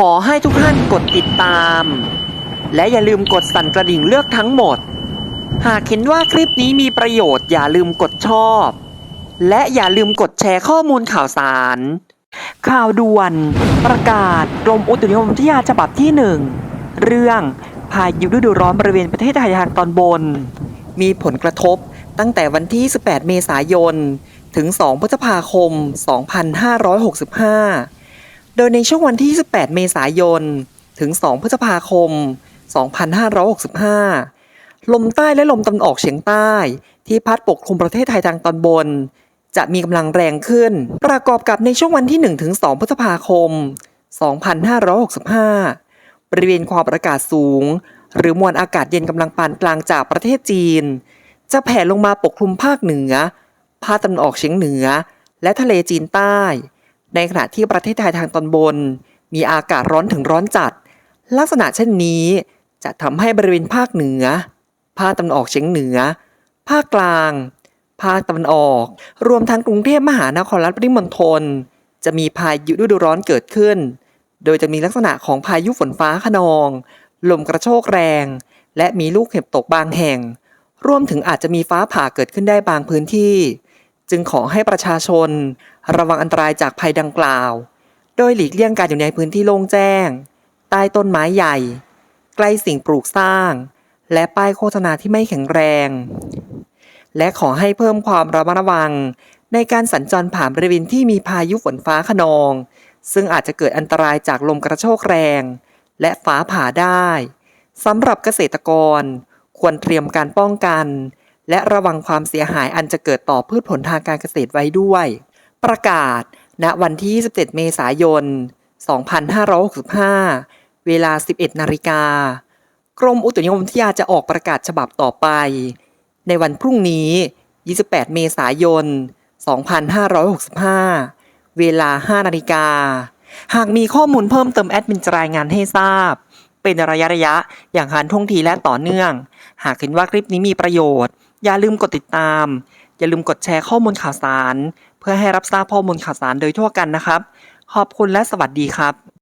ขอให้ทุกท่านกดติดตาม และอย่าลืมกดสั่นกระดิ่งเลือกทั้งหมด หากเห็นว่าคลิปนี้มีประโยชน์อย่าลืมกดชอบ และอย่าลืมกดแชร์ข้อมูลข่าวสาร ข่าวด่วน ประกาศกรมอุตุนิยมวิทยาฉบับที่หนึ่งเรื่องพายุฤดูร้อนบริเวณประเทศไทยทางตอนบน มีผลกระทบตั้งแต่วันที่ 18 เมษายน ถึง 2 พฤษภาคม 2565 โดยในช่วงวันที่18เมษายน ถึง 2 พฤษภาคม 2565 ลมใต้และลมตะวันออกเฉียงใต้ ที่พัดปกคลุมประเทศไทยทางตอนบน จะมีกำลังแรงขึ้น ประกอบกับในช่วงวันที่ 1 ถึง 2 พฤษภาคม 2565 บริเวณความอากาศสูง หรือมวลอากาศเย็นกำลังปานกลางจากประเทศจีน จะแผ่ลงมาปกคลุมภาคเหนือ ภาคตะวันออกเฉียงเหนือ และทะเลจีนใต้ ในขณะที่ประเทศไทยทางตอนบน มีอากาศร้อนถึงร้อนจัด ลักษณะเช่นนี้จะทำให้บริเวณภาคเหนือ ภาคตะวันออกเฉียงเหนือ ภาคกลาง ภาคตะวันออก รวมทั้งกรุงเทพมหานครและปริมณฑลจะมีพายุฤดูร้อนเกิดขึ้น โดยจะมีลักษณะของพายุฝนฟ้าขนอง ลมกระโชกแรง และมีลูกเห็บตกบางแห่ง รวมถึงอาจจะมีฟ้าผ่าเกิดขึ้นได้บางพื้นที่ จึงขอให้ประชาชน ระวังอันตรายจากภัยดังกล่าว โดยหลีกเลี่ยงการอยู่ในพื้นที่โล่งแจ้ง ใต้ต้นไม้ใหญ่ ใกล้สิ่งปลูกสร้าง และป้ายโฆษณาที่ไม่แข็งแรง และขอให้เพิ่มความระมัดระวัง ในการสัญจรผ่านบริเวณที่มีพายุฝนฟ้าขนอง ซึ่งอาจจะเกิดอันตรายจากลมกระโชกแรง และฟ้าผ่าได้สำหรับเกษตรกร ควรเตรียมการป้องกัน และระวังความเสียหายอันจะเกิดต่อพืชผลทางการเกษตรไว้ด้วย ประกาศ ณ วันที่27เมษายน 2565 เวลา 11 นาฬิกา กรมอุตุนิยมวิทยาจะออกประกาศฉบับต่อไป ในวันพรุ่งนี้ 28 เมษายน 2565 เวลา 5 นาฬิกา หากมีข้อมูลเพิ่มเติมแอดมินจะรายงานให้ทราบ เป็นระยะระยะๆอย่างหันท่วงทีและต่อเนื่อง หากเห็นว่าคลิปนี้มีประโยชน์ อย่าลืมกดติดตาม อย่าลืมกดแชร์ข้อมูลข่าวสาร เพื่อให้รับทราบข้อมูลข่าวสารโดยทั่วกันนะครับ ขอบคุณและสวัสดีครับ